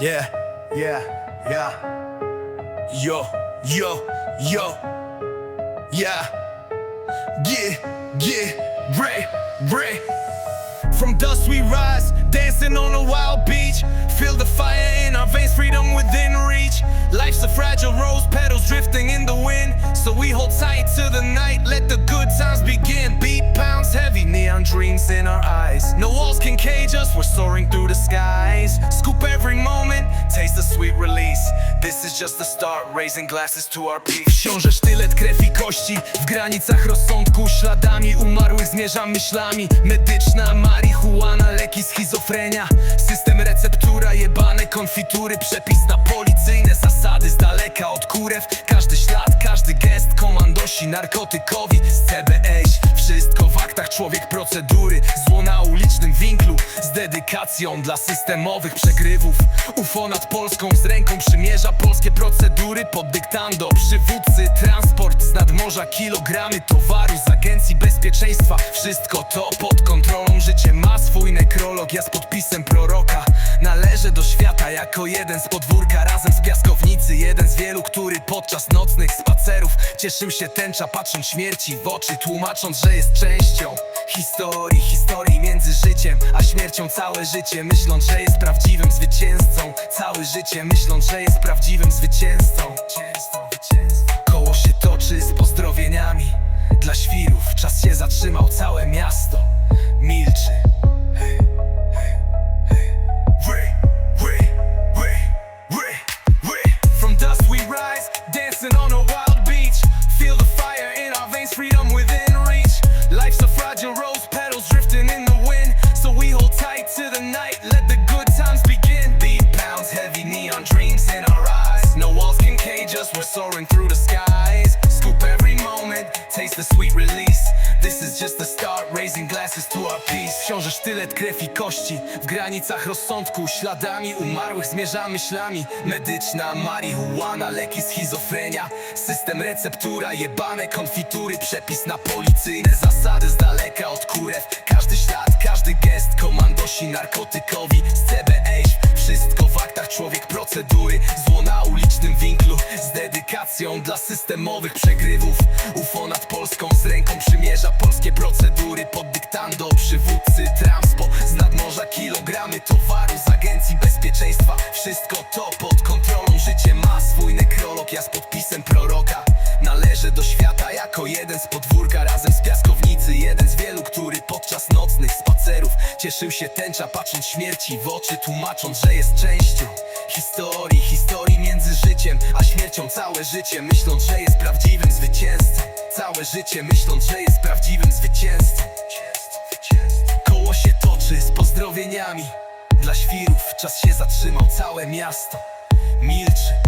Yeah, yeah, yeah. Yo, yo, yo. Yeah. Get, get, Ray, Ray. From dust we rise, dancing on a wild beach. Feel the fire in our veins, freedom within reach. Life's a fragile rose, petals drifting in the wind. So we hold tight to the night, let the good times begin. Beat pounds heavy, neon dreams in our eyes. No walls can cage us, we're soaring through the skies. Scoop sweet release. This is just the start, raising glasses to our peace. Wciąż sztylet, krew i kości, w granicach rozsądku. Śladami umarłych zmierzam myślami. Medyczna marihuana, leki schizofrenia. System receptura, jebane konfitury. Przepis na policyjne zasady, z daleka od kurew. Każdy ślad, każdy gest, komandosi narkotykowi. Z CBS, wszystko człowiek procedury. Zło na ulicznym winklu, z dedykacją dla systemowych przegrywów. UFO nad Polską z ręką przymierza polskie procedury pod dyktando. Przywódcy, transport z nadmorza, kilogramy towaru z agencji bezpieczeństwa. Wszystko to pod kontrolą, życie ma swój nekrolog. Ja z podpisem proroka należę do świata jako jeden z podwórka razem z piaskownicy. Jeden z wielu, który podczas nocnych spacerów cieszył się tęcza, patrząc śmierci w oczy, tłumacząc, że jest częścią historii, historii między życiem a śmiercią. Całe życie myśląc, że jest prawdziwym zwycięzcą. Całe życie myśląc, że jest prawdziwym zwycięzcą. Koło się toczy z pozdrowieniami dla świrów. Czas się zatrzymał, całe miasto milczy. Soaring through the skies. Scoop every moment, taste the sweet release. This is just the start, raising glasses to our peace. Wciąż sztylet, krew i kości, w granicach rozsądku. Śladami umarłych zmierza myślami. Medyczna marihuana, leki schizofrenia. System receptura, jebane konfitury. Przepis na policyjne zasady z daleka od kurew. Każdy ślad, każdy gest, komandosi narkotykowi. Z CBS, wszystko w aktach, człowiek procedury. Zło na z dedykacją dla systemowych przegrywów. UFO nad Polską z ręką przymierza polskie procedury pod dyktando przywódcy transpo z nadmorza kilogramy towaru z agencji bezpieczeństwa. Wszystko to pod podwórka razem z piaskownicy. Jeden z wielu, który podczas nocnych spacerów cieszył się tęcza, patrząc śmierci w oczy, tłumacząc, że jest częścią historii, historii między życiem a śmiercią. Całe życie myśląc, że jest prawdziwym zwycięzcą. Całe życie myśląc, że jest prawdziwym zwycięzcą. Koło się toczy z pozdrowieniami dla świrów. Czas się zatrzymał, całe miasto milczy.